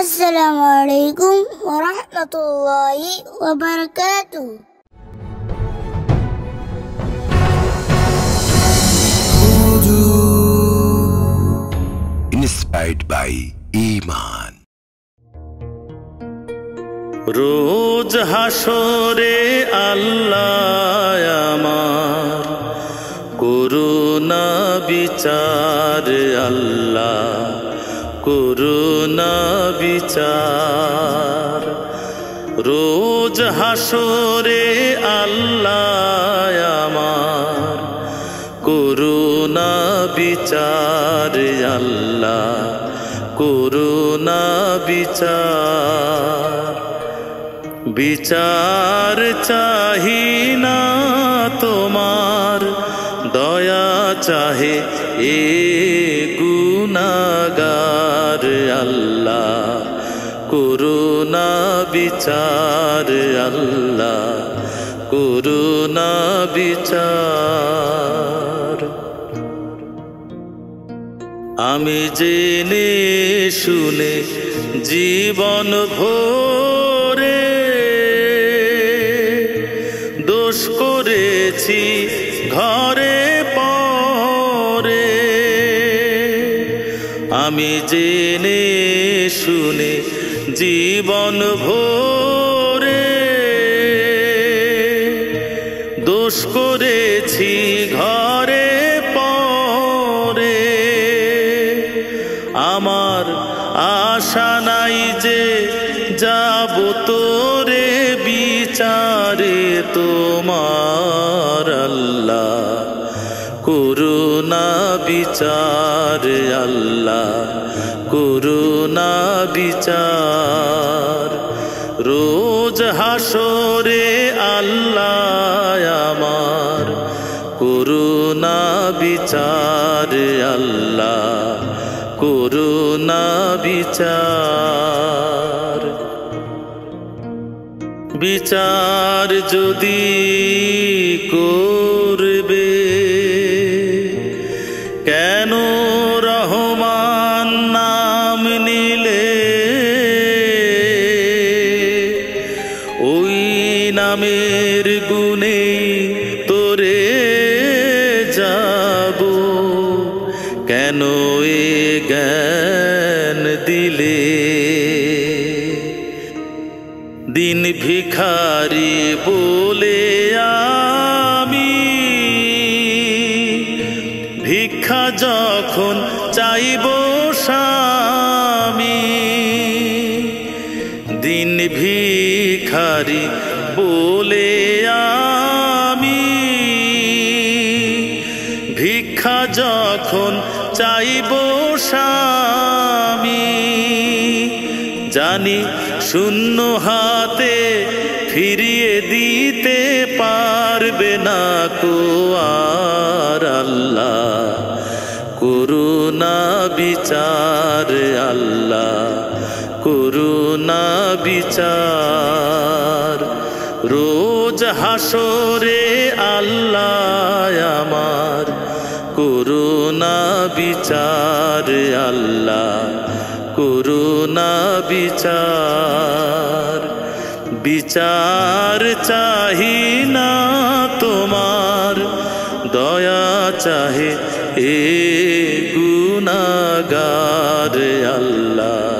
আসসালামু আলাইকুম ওরহমতুল্লাহি ওবরকাতু Inspired by Iman. রোজ হাসরে আল্লাহ আমার করুণা বিচার আল্লাহ। করুণা বিচার। রোজ হাসরে আল্লাহ আমার। করুণা বিচার, আল্লাহ করুণা বিচার। বিচার চাহি না তোমার, দয়া চাহে এ করুণা বিচার আল্লাহ করুণা বিচার। আমি জেনে শুনে জীবন ভরে দোষ করেছি ঘরে আমি জেনে শুনে জীবন ভরে দোষ করেছি ঘরে পরে। আমার আশা নাই যে যাব তোরে বিচারে তোমার আল্লাহ। করুণা বিচার আল্লাহ, করুণা বিচার। রোজ হাসরে আল্লাহ আমার, করুণা বিচার আল্লাহ, করুণা বিচার। বিচার যদি করবে নামের গুণে তোরে যাব কেন এ জ্ঞান দিলে? দিন ভিখারি বলে আমি, ভিক্ষা যখন চাইব স্বামী, দিন ভিখারি ভিক্ষা যখন চাইব স্বামী, জানি শূন্য হাতে ফিরিয়ে দিতে পারবে না কো আর আল্লাহ। করুণা বিচার আল্লাহ, করুণা বিচার। রোজ হাসরে আল্লাহ আমার করুণা বিচার আল্লাহ করুণা বিচার। বিচার চাহি না তোমার, দয়া চাহে এ গুনাগার আল্লাহ।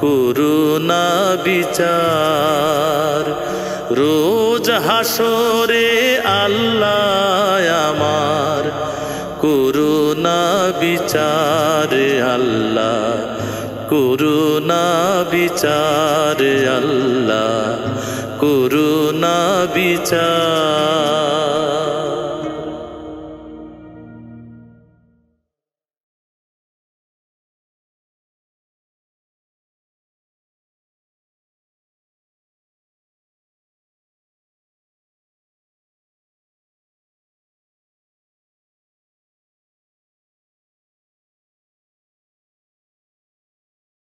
করুণা বিচার, রোজ হাসরে আল্লাহ আমার। করুণা বিচার আল্লাহ করুণা বিচার আল্লাহ করুণা বিচার।